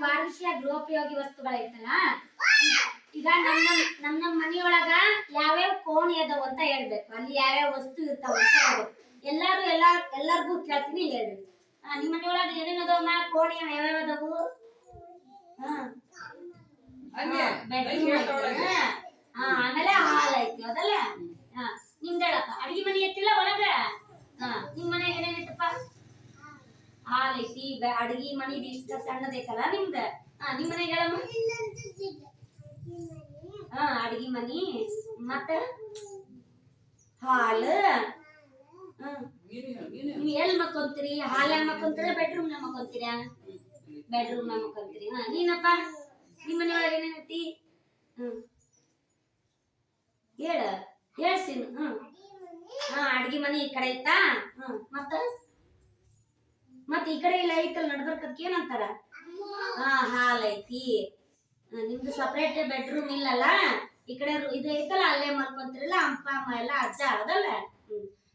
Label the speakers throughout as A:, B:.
A: ಬಾರಿಸಿಯ ಗೃಹೋಪಯೋಗಿ ವಸ್ತುಗಳೈತಲ್ಲ ಈಗ ನಮ್ಮ ನಮ್ಮ ನಮ್ಮ ಮನೆಯೊಳಗ ಯಾವ್ಯಾವ ಕೋಣೆ ಅದಾವ ಅಂತ ಹೇಳ್ಬೇಕು. ಅಲ್ಲಿ ಯಾವ್ಯಾವ ವಸ್ತು ಇರ್ತಾವ ಅಂತ ಹೇಳ್ಬೇಕು. ಎಲ್ಲಾರು ಎಲ್ಲಾ ಎಲ್ಲರಿಗೂ ಕೇಳ್ತೀನಿ ಹೇಳ್ರಿ. ಆ, ನಿಮ್ಮ ಮನೆಯೊಳಗ ಏನೇನ್ ಅದಾವಮ್ಮ ಕೋಣೆ ಯಾವ್ಯಾವ ಅದಾವು? ಆಮೇಲೆ ಹಾಲ್ ಐತಿ. ಹೌದಲ್ಲ ಹಾ ನಿಮ್ದು ಹೇಳಪ್ಪ. ಅಡಿಗೆ ಮನೆ ಐತಿಲ್ಲ ಒಳಗ? ಹಾ ನಿಮ್ ಮನೆಗೆ ಏನೇನೈತಪ್ಪ ಹಾಲ್ ಬೆ- ಅಡಿಗೆ ಮನೆ ಇದು ಇಷ್ಟ ಸಣ್ಣದೈತಲ್ಲ ನಿಮ್ದ? ಹಾ ನಿಮ್ ಮನೆಗೆ ಹೇಳಮ್ಮ. ಹಾ ಅಡಿಗೆ ಮನಿ, ಮತ್ತ ಹಾಲ್. ನೀವ್ ಎಲ್ ಮಕ್ಕೊಂತೀರಿ? ಹಾಲ್ಯಾಗ ಮಕ್ಕೊಂತೀರ? ಬೆಡ್ರೂಮ್ ನಾಗ ಮಕ್ಕೊಂತೀರ? ಬೆಡ್ರೂಮ್ ನಾಗ ಮಕ್ಕೊಂತೀರಿ. ಹಾ ನೀನಪ್ಪ, ನಿಮ್ಮ ಮನೆಯೊಳಗೆ ಏನೇನೈತಿ? ಹ್ಮ್ ಹೇಳ ಹೇಳ್ಸಿನ ಹ್ಮ್. ಹಾ, ಅಡ್ಗಿ ಮನಿ ಈ ಕಡೆ ಐತಾ? ಹ್ಮ್, ಮತ್ತ? ಮತ್ತ ಈ ಕಡೆ ಇಲ್ಲ ಐತಲ್ಲ ನಡ್ಬರ್ಕಕ್ಕೆ ಏನಂತಾರ? ಹಾ ಹಾಲ್ ಐತಿ. ನಿಮ್ದು ಸಪ್ರೇಟ್ ಬೆಡ್ರೂಮ್ ಇಲ್ಲಲ್ಲ? ಈ ಕಡೆ ಇದು ಐತಲ್ಲ ಅಲ್ಲೇ ಮಲ್ಕೊಂತಿರಲ್ಲ ಅಪ್ಪ ಅಮ್ಮ ಎಲ್ಲ ಅಜ್ಜ ಅದಲ್ಲ?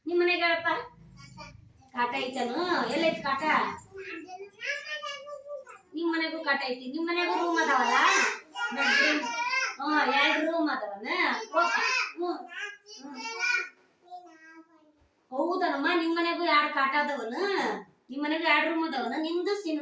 A: ನಿಮ್ ಮನೆಗೆ ಹೇಳಪ್ಪ ಕಾಟ ಐತನು? ಎಲ್ಲೈತಿ ಕಾಟ? ನಿಮ್ ಮನೆಗೂ ಕಾಟ ಐತಿ. ನಿಮ್ ಮನೆಗೂ ರೂಮ್ ಅದಾವಲ್ಲ? ಬೆಡ್ರೂಮ್ ಹ್ಮ್ ಎರಡ್ ರೂಮ್ ಅದಾವನ. ಹೌದನಮ್ಮ ನಿಮ್ ಮನೆಗೂ ಯಾರು ಕಾಟ ಅದಾವನ? ನಿಮ್ ಮನೆಗೆ ಎರಡು ರೂಮ್ ಅದಾವನ ನಿಮ್ದು ಸಿನ್